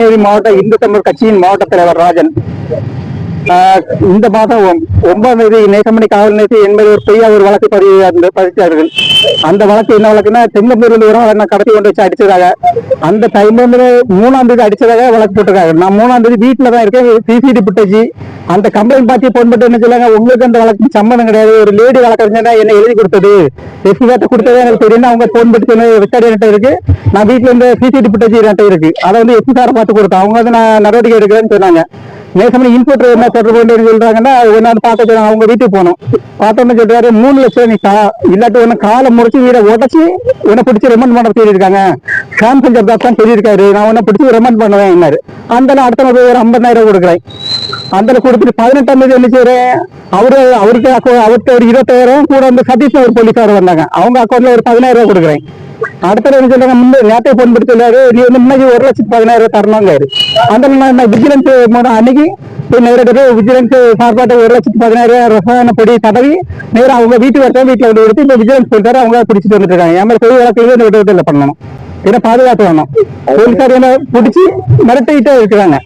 கிருஷ்ணகிரி மாவட்ட இந்து தமிழ் கட்சியின் மாவட்ட தலைவர் ராஜன். இந்த மாதம் ஒன்பதாம் தேதி நேசமணி காவல் நிலையத்தில் என்பது ஒரு பெரிய ஒரு வழக்கு பதிவு அந்த பதிச்சார்கள். அந்த வழக்கு என்ன வழக்குன்னா செங்கம்பூரில் ஒரு நான் கடத்தி கொண்டு வச்சு அடிச்சதாக அந்த டைம்ல மூணாம் தேதி அடிச்சதாக வழக்கு போட்டிருக்காங்க. நான் மூணாம் தேதி வீட்டில் தான் இருக்கேன் சிசிடி புட்டேஜ் அந்த கம்ப்ளைண்ட் பார்த்து போன் பண்ணிட்டு என்ன சொல்லாங்க உங்களுக்கு அந்த வழக்கு சம்மந்தம் கிடையாது ஒரு லேடி வழக்கறிஞர் என்ன எழுதி கொடுத்தது. எஸ்பி கார்ட்ட கொடுத்ததே எனக்கு தெரியும் அவங்க போன் பண்ணி சொன்ன ரெக்கார்டு என்கிட்ட இருக்கு. நான் வீட்டுல இருந்து சிசிடி புட்டேஜ் என்கிட்ட இருக்கு. அதை வந்து எஸ்பி சாரை பார்த்து கொடுத்தேன் அவங்க வந்து நான் நடவடிக்கை எடுக்கிறேன்னு சொன்னாங்க. நேசமணி இன்புட்டர் என்ன தொடர்பு கொண்டு சொல்றாங்கன்னா என்னன்னு பார்க்க சொன்னாங்க அவங்க வீட்டுக்கு போனோம். பார்த்தோம்னு சொல்றாரு மூணு லட்சம் நீ கா இல்லாட்டி ஒன்னு காலை முடிச்சு வீட உடச்சு உன்னை பிடிச்சி ரெமண்ட் பண்ண சொல்லியிருக்காங்க. சாம்சங் ஜப்தாஸ் தான் சொல்லியிருக்காரு நான் உன்னை பிடிச்சி ரெமண்ட் பண்ணுவேன் என்னாரு. அந்த அடுத்த நாள் ஒரு ஐம்பதாயிரம் கொடுக்குறேன். அந்த கொடுத்துட்டு பதினெட்டாம் தேதி என்ன செய்யறேன் அவரு அவருக்கு அவர்கிட்ட அவருக்கு ஒரு இருபத்தாயிரம் கூட வந்து சதீஷ் ஒரு போலீஸார் வந்தாங்க. அவங்க அக்கௌண்ட்ல ஒரு பதினாயிரம் ரூபாய் கொடுக்குறேன். அடுத்த என்ன சொல்றாங்க முன்னே நேரத்தை போன் பண்ணி சொல்றாரு நீ வந்து முன்னாடி ஒரு லட்சத்து பதினாயிரம் தரணுங்காரு அந்த நான் விஜிலன்ஸ் அன்னைக்கு போய் நேரடியாக விஜிலன்ஸ் சார்பாட்ட ஒரு லட்சத்து பதினாயிரம் ரசாயன பொடி தடவி நேரம் அவங்க வீட்டுக்கு வரட்டும் வீட்டுல வந்து எடுத்து இப்ப விஜிலன்ஸ் போயிட்டாரு அவங்க பிடிச்சிட்டு வந்துட்டு இருக்காங்க மேல பொய் வழக்கு இந்த விடத்தில் பண்ணணும் ஏன்னா பாதுகாத்து வேணும் போலீஸார் என்ன பிடிச்சி மிரட்டிட்டே இருக்கிறாங்க